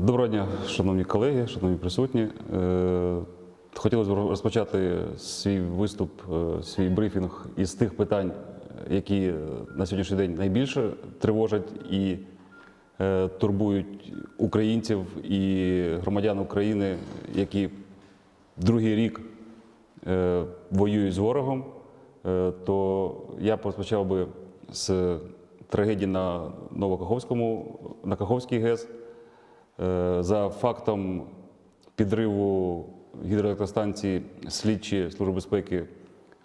Доброго дня, шановні колеги, шановні присутні. Е, Хотілося б розпочати свій виступ, е, свій брифінг із тих питань, які на сьогоднішній день найбільше тривожать і е, турбують українців і громадян України, які другий рік воюють з ворогом. То я розпочав би з трагедії на Новокаховському, на Каховській ГЕС. Е, За фактом підриву гідроелектростанції слідчі Служби безпеки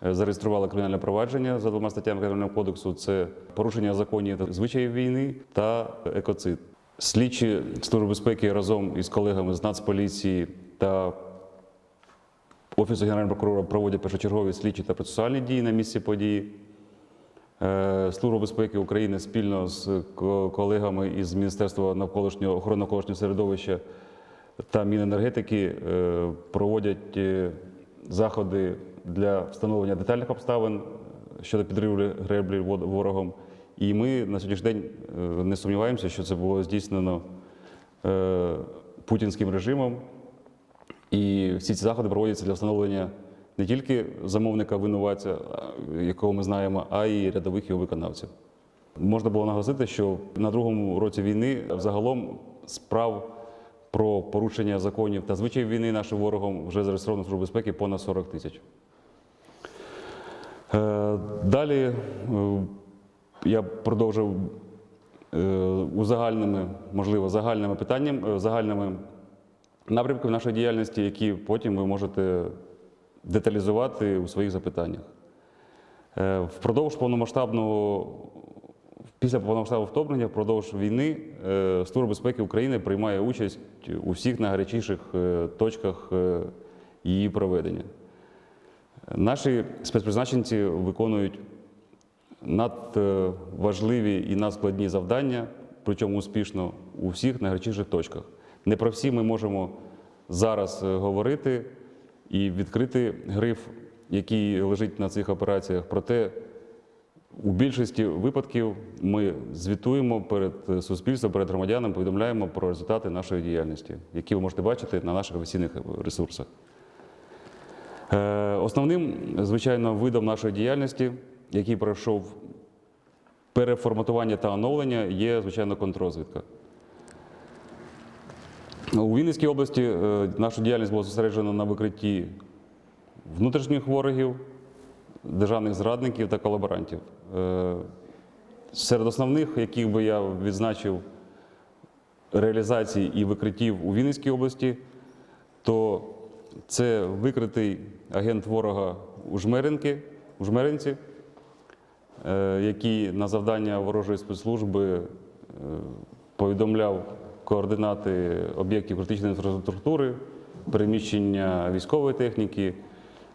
е, зареєстрували кримінальне провадження за двома статтями Кримінального кодексу: це порушення законів та звичаїв війни та екоцид. Слідчі Служби безпеки разом із колегами з Нацполіції та Офісу Генерального прокурора проводять першочергові слідчі та процесуальні дії на місці події. Е, Служба безпеки України спільно з колегами із Міністерства навколишнього охорони навколишнього середовища та Міненергетики е, проводять е, заходи для встановлення детальних обставин щодо підриву греблі ворогом. І ми на сьогоднішній день не сумніваємося, що це було здійснено путінським режимом. І всі ці заходи проводяться для встановлення не тільки замовника винуватця, якого ми знаємо, а й рядових його виконавців. Можна було наголосити, що на другому році війни взагалом справ про порушення законів та звичаїв війни нашим ворогом вже зареєстровано в Службі безпеки понад 40 тисяч. Е, Далі е, я продовжив е, узагальними, можливо, загальними питаннями, загальними напрямками нашої діяльності, які потім ви можете деталізувати у своїх запитаннях. Е, Впродовж повномасштабного, після повномасштабного вторгнення, впродовж війни, е, Служба безпеки України приймає участь у всіх найгарячіших е, точках її проведення. Наші спецпризначенці виконують надважливі і надскладні завдання, причому успішно у всіх найгарячіших точках. Не про всі ми можемо зараз говорити і відкрити гриф, який лежить на цих операціях. Проте у більшості випадків ми звітуємо перед суспільством, перед громадянами, повідомляємо про результати нашої діяльності, які ви можете бачити на наших офіційних ресурсах. Е, Основним, звичайно, видом нашої діяльності, який пройшов переформатування та оновлення, є, звичайно, контррозвідка. У Вінницькій області е, наша діяльність була зосереджена на викритті внутрішніх ворогів, державних зрадників та колаборантів. Е, Серед основних, яких би я відзначив реалізації і викриттів у Вінницькій області, то це викритий агент ворога у Жмеринки, у Жмеринці, е, який на завдання ворожої спецслужби повідомляв координати об'єктів критичної інфраструктури, переміщення військової техніки,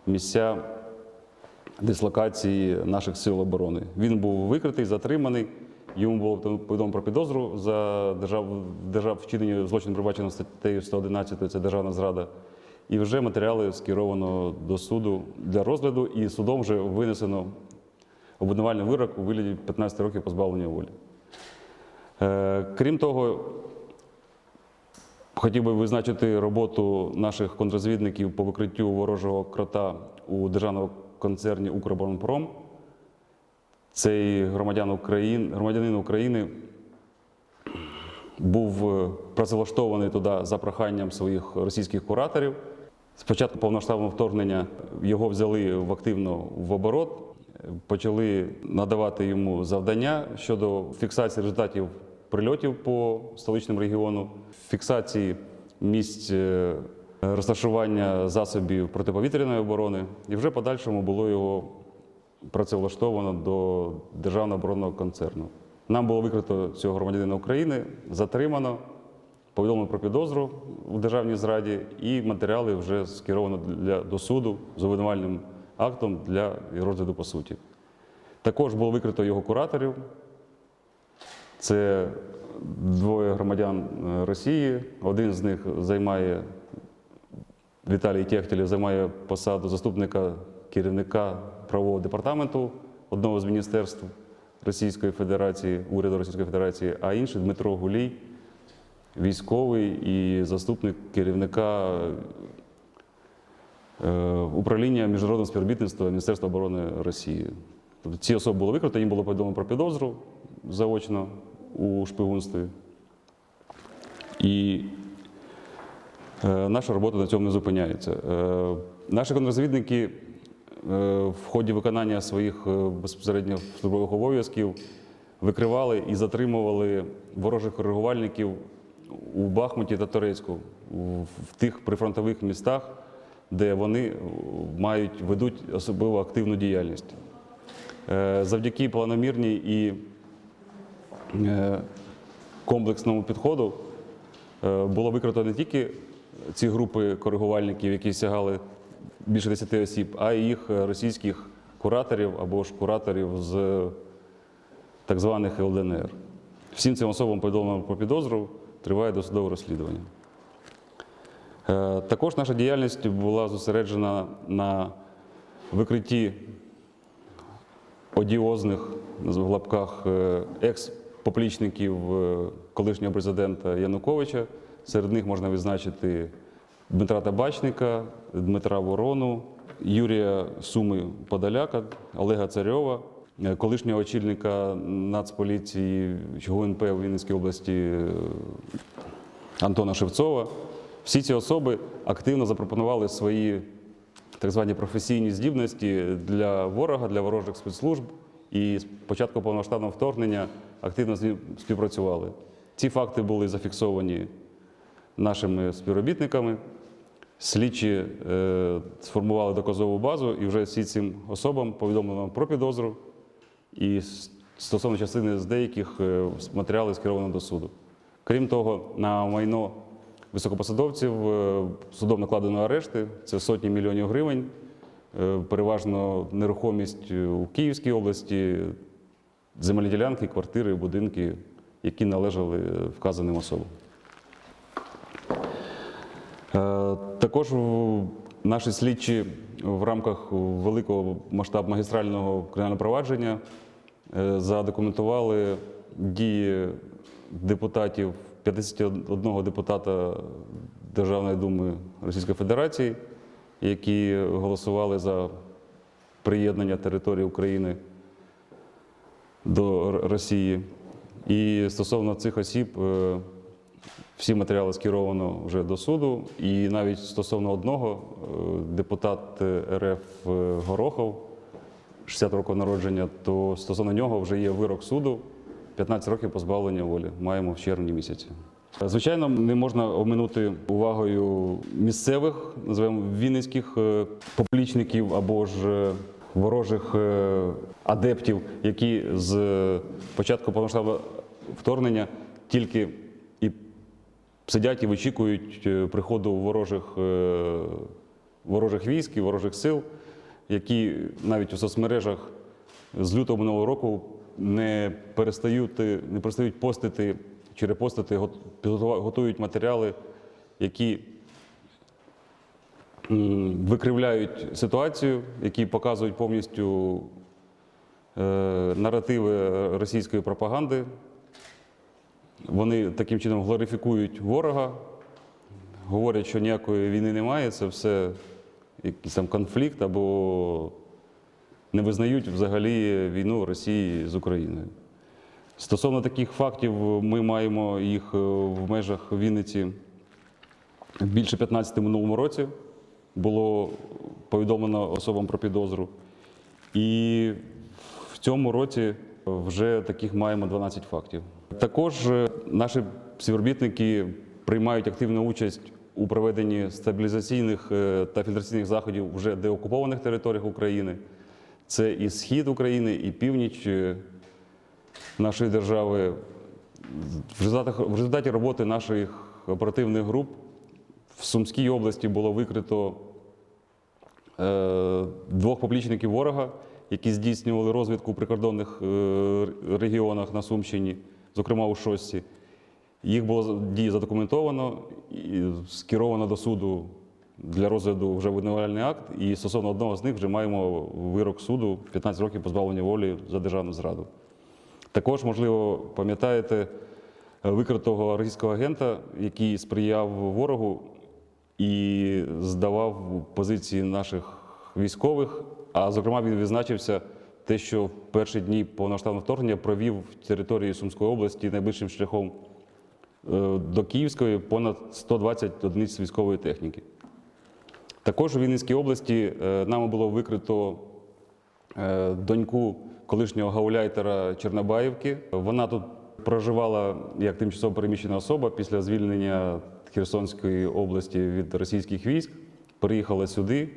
місця дислокації наших сил оборони. Він був викритий, затриманий. Йому було повідомлено про підозру за держав, держав вчинення злочину, передбачено статтею 111, це державна зрада. І вже матеріали скеровано до суду для розгляду, і судом вже винесено обвинувальний вирок у вигляді 15 років позбавлення волі. Е, Крім того, хотів би визначити роботу наших контррозвідників по викриттю ворожого крота у державному концерні Укроборонпром. Цей громадян України, громадянин України був е, працевлаштований туди за проханням своїх російських кураторів. Спочатку повноштабного вторгнення його взяли в активно в оборот, е, почали надавати йому завдання щодо фіксації результатів прильотів по столичному регіону, фіксації місць е, розташування засобів протиповітряної оборони. І вже подальшому було його працевлаштовано до державного оборонного концерну. Нам було викрито цього громадянина України, затримано, повідомлено про підозру у державній зраді, і матеріали вже скеровано для, до суду з обвинувальним актом для розгляду по суті. Також було викрито його кураторів. Це двоє громадян е, Росії. Один з них займає Віталій Техтєлєв займає посаду заступника керівника правового департаменту одного з міністерств Російської Федерації, уряду Російської Федерації, а інший Дмитро Гулій військовий і заступник керівника е, управління міжнародного співробітництва Міністерства оборони Росії. Тобто ці особи були викриті, їм було повідомлено про підозру заочно у шпигунстві. І е, наша робота на цьому не зупиняється. Е, наші контррозвідники е, в ході виконання своїх безпосередньо службових обов'язків викривали і затримували ворожих коригувальників у Бахмуті та Торецьку, в тих прифронтових містах, де вони мають ведуть особливо активну діяльність. Завдяки планомірній і комплексному підходу е, було викрито не тільки ці групи коригувальників, які сягали більше 10 осіб, а й їх е, російських кураторів або ж кураторів з так званих ЛДНР. Всім цим особам повідомлено про підозру, триває досудове розслідування. Е, Також наша діяльність була зосереджена на викритті одіозних в лапках е, екс-поплічників е, колишнього президента Януковича. Серед них можна відзначити Дмитра Табачника, Дмитра Ворону, Юрія Суми Подоляка, Олега Царьова, е, колишнього очільника Нацполіції ГУНП у Вінницькій області е, Антона Шевцова. Всі ці особи активно запропонували свої так звані професійні здібності для ворога, для ворожих спецслужб. І з початку повномасштабного вторгнення активно співпрацювали. Ці факти були зафіксовані нашими співробітниками. Слідчі е, сформували доказову базу, і вже всі цим особам повідомлено про підозру. І стосовно частини з деяких е, матеріали скеровано до суду. Крім того, на майно високопосадовців е, судом накладено арешти, це сотні мільйонів гривень, е, переважно нерухомість у Київській області, земельні ділянки, квартири, будинки, які належали е, вказаним особам. Е, Також наші слідчі в рамках великого масштаб магістрального кримінального провадження е, задокументували дії депутатів, 51 депутата Державної думи Російської Федерації, які голосували за приєднання території України до Росії. І стосовно цих осіб е, всі матеріали скеровано вже до суду. І навіть стосовно одного е, депутат е, РФ Горохов, 60 років народження, то стосовно нього вже є вирок суду 15 років позбавлення волі. Маємо в червні місяці. Звичайно, не можна оминути увагою місцевих, називаємо вінницьких поплічників або ж ворожих е, адептів, які з початку повномасштабного вторгнення тільки і сидять і вичікують е, приходу ворожих, е, ворожих військ і ворожих сил, які навіть у соцмережах з лютого минулого року не перестають, не перестають постити чи репостити, готують матеріали, які викривляють ситуацію, які показують повністю е, наративи російської пропаганди. Вони таким чином глорифікують ворога, говорять, що ніякої війни немає, це все якийсь там конфлікт або не визнають взагалі війну Росії з Україною. Стосовно таких фактів, ми маємо їх е, в межах Вінниці більше 15 в минулому році було повідомлено особам про підозру. І в цьому році вже таких маємо 12 фактів. Також е, наші співробітники приймають активну участь у проведенні стабілізаційних е, та фільтраційних заходів вже деокупованих територіях України. Це і схід України, і північ е, нашої держави. В результаті роботи наших оперативних груп в Сумській області було викрито е, двох поплічників ворога, які здійснювали розвідку у прикордонних е, регіонах на Сумщині, зокрема у Шості. Їх було дії задокументовано і скеровано до суду для розгляду вже обвинувальний акт. І стосовно одного з них вже маємо вирок суду 15 років позбавлення волі за державну зраду. Також, можливо, пам'ятаєте, е, викритого російського агента, який сприяв ворогу і здавав позиції наших військових. А зокрема, він відзначився те, що в перші дні повноштабного вторгнення провів території Сумської області найближчим шляхом е, до Київської понад 120 одиниць військової техніки. Також у Вінницькій області е, нами було викрито е, доньку колишнього гауляйтера Чернобаївки. Вона тут проживала як тимчасово переміщена особа після звільнення Херсонської області від російських військ. Приїхала сюди.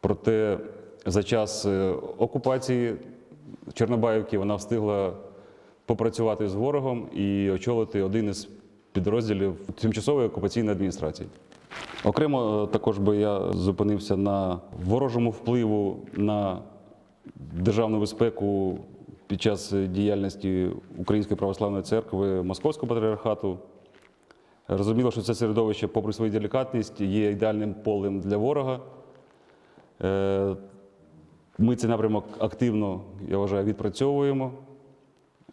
Проте за час е, окупації Чорнобаївки вона встигла попрацювати з ворогом і очолити один із підрозділів тимчасової окупаційної адміністрації. Окремо е, також би я зупинився на ворожому впливу на державну безпеку під час діяльності Української православної церкви Московського патріархату. Розуміло, що це середовище, попри свою делікатність, є ідеальним полем для ворога. Е, Ми цей напрямок активно, я вважаю, відпрацьовуємо.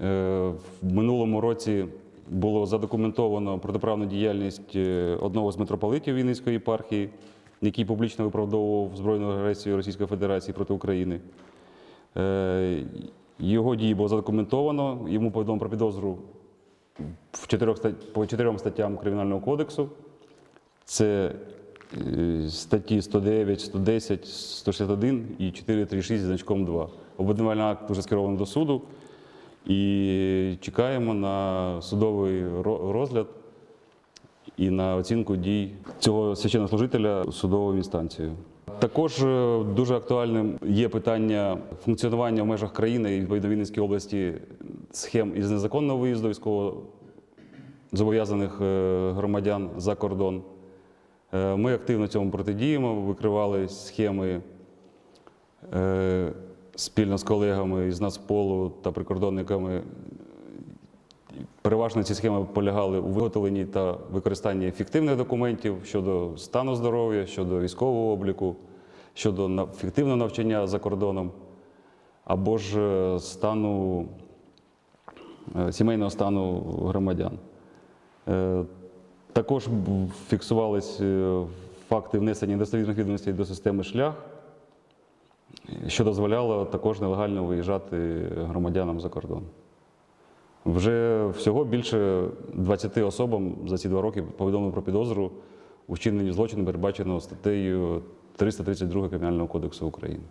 Е, В минулому році було задокументовано протиправну діяльність е, одного з митрополитів Вінницької єпархії, який публічно виправдовував збройну агресію Російської Федерації проти України. Його дії було задокументовано, йому повідомлено про підозру в чотирьох по чотирьом статтям Кримінального кодексу. Це е, статті 109, 110, 161 і 436 зі значком 2. Обвинувальний акт вже скеровано до суду і чекаємо на судовий розгляд і на оцінку дій цього священнослужителя судовою інстанцією. Також е, дуже актуальним є питання функціонування в межах країни і відповідно Вінницької області схем із незаконного виїзду військово зобов'язаних е, громадян за кордон. Е, Ми активно цьому протидіємо, викривали схеми е, спільно з колегами із Нацполу та прикордонниками. Переважно ці схеми полягали у виготовленні та використанні фіктивних документів щодо стану здоров'я, щодо військового обліку, щодо фіктивного навчання за кордоном, або ж стану сімейного стану громадян. Е, Також фіксувались е, факти внесення недостовірних відомостей до системи шлях, що дозволяло також нелегально виїжджати громадянам за кордон. Вже всього більше 20 особам за ці два роки повідомлено про підозру у вчиненні злочину, передбаченого статтею 332 Кримінального кодексу України.